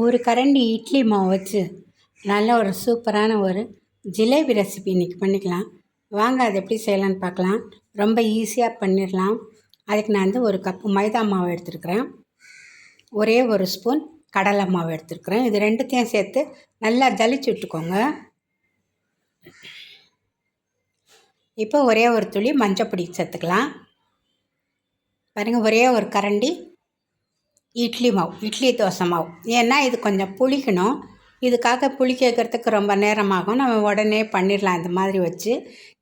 ஒரு கரண்டி இட்லி மாவு வச்சு நல்ல ஒரு சூப்பரான ஒரு ஜிலேபி ரெசிபி இன்றைக்கி பண்ணிக்கலாம். வாங்க அது எப்படி செய்யலான்னு பார்க்கலாம். ரொம்ப ஈஸியாக பண்ணிடலாம். அதுக்கு நான் வந்து ஒரு கப்பு மைதா மாவு எடுத்துருக்குறேன். ஒரே ஒரு ஸ்பூன் கடலை மாவு எடுத்துருக்குறேன். இது ரெண்டுத்தையும் சேர்த்து நல்லா ஜலிச்சு விட்டுக்கோங்க. இப்போ ஒரே ஒரு துளி மஞ்சள் பொடி சேர்த்துக்கலாம். பாருங்கள் ஒரே ஒரு கரண்டி இட்லி மாவு இட்லி தோசை மாவு. ஏன்னா இது கொஞ்சம் புளிக்கணும். இதுக்காக புளிக்க வைக்கிறதுக்கு ரொம்ப நேரமாகும். நம்ம உடனே பண்ணிடலாம் இந்த மாதிரி வச்சு.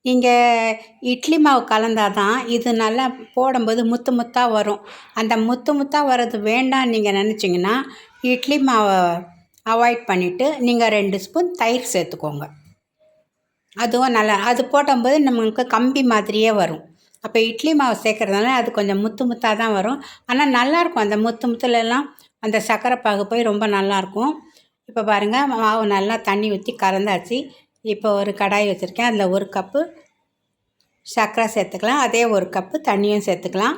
நீங்கள் இட்லி மாவு கலந்தால் தான் இது நல்லா போடும்போது முத்து முத்தாக வரும். அந்த முத்து முத்தாக வர்றது வேண்டாம்னு நீங்கள் நினச்சிங்கன்னா இட்லி மாவை அவாய்ட் பண்ணிவிட்டு நீங்கள் ரெண்டு ஸ்பூன் தயிர் சேர்த்துக்கோங்க. அதுவும் நல்லா அது போடும்போது நமக்கு கம்பி மாதிரியே வரும். அப்போ இட்லி மாவு சேர்க்குறதுனால அது கொஞ்சம் முத்து முத்தாக தான் வரும். ஆனால் நல்லாயிருக்கும். அந்த முத்து முத்துலலாம் அந்த சர்க்கரை பாகு போய் ரொம்ப நல்லாயிருக்கும். இப்போ பாருங்கள் மாவு நல்லா தண்ணி ஊற்றி கறந்தாச்சு. இப்போ ஒரு கடாய் வச்சுருக்கேன். அதில் ஒரு கப்பு சர்க்கரை சேர்த்துக்கலாம். அதே ஒரு கப்பு தண்ணியும் சேர்த்துக்கலாம்.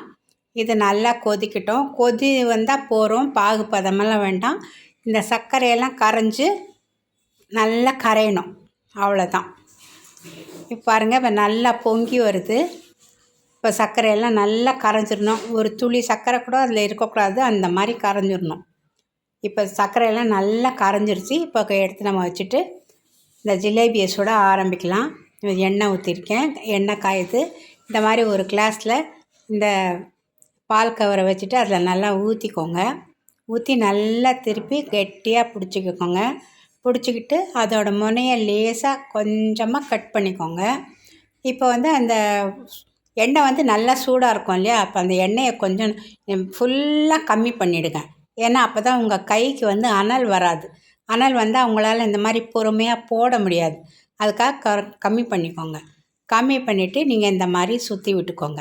இது நல்லா கொதிக்கட்டும். கொதி வந்தால் போகிறோம் பாகு பதமெல்லாம் வேண்டாம். இந்த சர்க்கரையெல்லாம் கரைஞ்சி நல்லா கரையணும். அவ்வளோதான் இப்போ பாருங்கள் இப்போ நல்லா பொங்கி வருது. இப்போ சர்க்கரையெல்லாம் நல்லா கரைஞ்சிடணும். ஒரு துளி சர்க்கரை கூட அதில் இருக்கக்கூடாது. அந்த மாதிரி கரைஞ்சிடணும். இப்போ சர்க்கரையெல்லாம் நல்லா கரைஞ்சிருச்சு. இப்போ எடுத்து நம்ம வச்சுட்டு இந்த ஜிலேபியை சுட ஆரம்பிக்கலாம். எண்ணெய் ஊற்றிருக்கேன் எண்ணெய் காயுது இந்த மாதிரி ஒரு கிளாஸில் இந்த பால் கவரை வச்சுட்டு அதில் நல்லா ஊற்றிக்கோங்க ஊற்றி நல்லா திருப்பி கெட்டியாக பிடிச்சிக்கோங்க. பிடிச்சிக்கிட்டு அதோட முனையை லேசாக கொஞ்சமாக கட் பண்ணிக்கோங்க. இப்போ வந்து அந்த எண்ணெய் வந்து நல்லா சூடாக இருக்கும் இல்லையா? அப்போ அந்த எண்ணெயை கொஞ்சம் ஃபுல்லாக கம்மி பண்ணிவிடுங்க ஏன்னா அப்போ தான் உங்கள் கைக்கு வந்து அனல் வராது. அனல் வந்தால் உங்களால் இந்த மாதிரி பொறுமையாக போட முடியாது. அதுக்காக க கம்மி பண்ணிக்கோங்க. கம்மி பண்ணிவிட்டு நீங்கள் இந்த மாதிரி சுற்றி விட்டுக்கோங்க.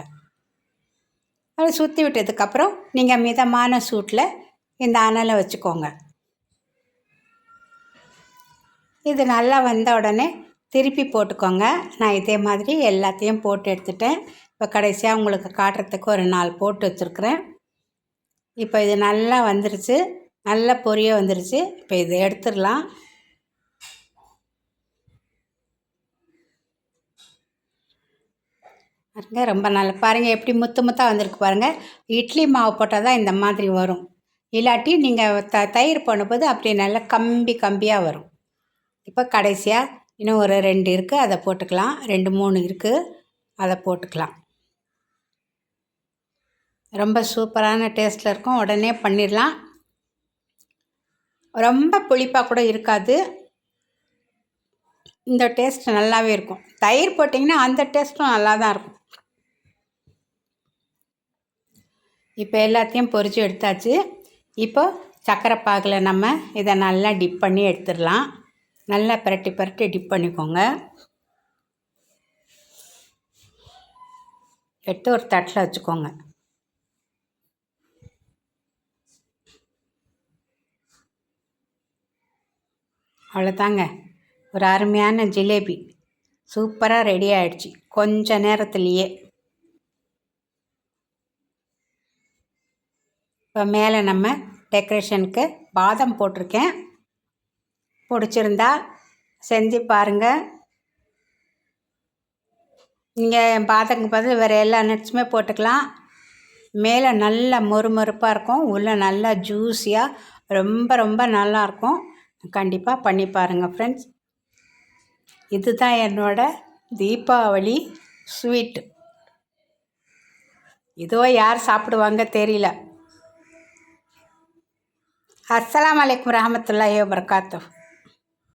அதை சுற்றி விட்டதுக்கப்புறம் நீங்கள் மிதமான சூட்டில் இந்த அனலை வச்சுக்கோங்க. இது நல்லா வந்த உடனே திருப்பி போட்டுக்கோங்க. நான் இதே மாதிரி எல்லாத்தையும் போட்டு எடுத்துட்டேன். இப்போ கடைசியாக உங்களுக்கு காட்டுறதுக்கு ஒரு நாலு போட்டு வச்சுருக்குறேன். இப்போ இது நல்லா வந்துருச்சு. நல்ல பொரிய வந்துருச்சு. இப்போ இதை எடுத்துடலாம். பாருங்க ரொம்ப நல்லா பாருங்கள் எப்படி முத்து முத்தாக வந்திருக்கு பாருங்கள் இட்லி மாவு போட்டால் தான் இந்த மாதிரி வரும். இல்லாட்டி நீங்கள் த தயிர் பண்ணும்போது அப்படியே நல்லா கம்பி கம்பியாக வரும். இப்போ கடைசியாக இன்னும் ஒரு ரெண்டு இருக்குது அதை போட்டுக்கலாம். ரெண்டு மூணு இருக்குது அதை போட்டுக்கலாம். ரொம்ப சூப்பரான டேஸ்ட்டில் இருக்கும். உடனே பண்ணிடலாம். ரொம்ப புளிப்பாக கூட இருக்காது. இந்த டேஸ்ட் நல்லாவே இருக்கும். தயிர் போட்டிங்கன்னா அந்த டேஸ்ட்டும் நல்லா தான் இருக்கும். இப்போ எல்லாத்தையும் பொறிச்சு எடுத்தாச்சு. இப்போ சக்கரை பாகில் நம்ம இதை நல்லா டிப் பண்ணி எடுத்துடலாம். நல்லா பரட்டி பரட்டி டிப் பண்ணிக்கோங்க. எடுத்து ஒரு தட்டில் வச்சுக்கோங்க. அவ்வளோதாங்க. ஒரு அருமையான ஜிலேபி. சூப்பராக ரெடி ஆயிடுச்சு. கொஞ்ச நேரத்துலேயே. இப்போ மேலே நம்ம டெக்கரேஷனுக்கு பாதம் போட்டிருக்கேன். பிடிச்சிருந்தா செஞ்சு பாருங்கள் நீங்கள் பாதங்க பதில் வேறு எல்லா நட்ஸுமே போட்டுக்கலாம். மேலே நல்லா மொறுமொறுப்பாக இருக்கும். உள்ளே நல்லா ஜூஸியாக ரொம்ப ரொம்ப நல்லாயிருக்கும் கண்டிப்பாக பண்ணி பாருங்கள் ஃப்ரெண்ட்ஸ் இதுதான் என்னோடய தீபாவளி ஸ்வீட்டு இதோ யார் சாப்பிடுவாங்க தெரியல. அஸ்லாம் வலைக்கம் ரஹமத்துல்லாஹி வபர்காத்தூ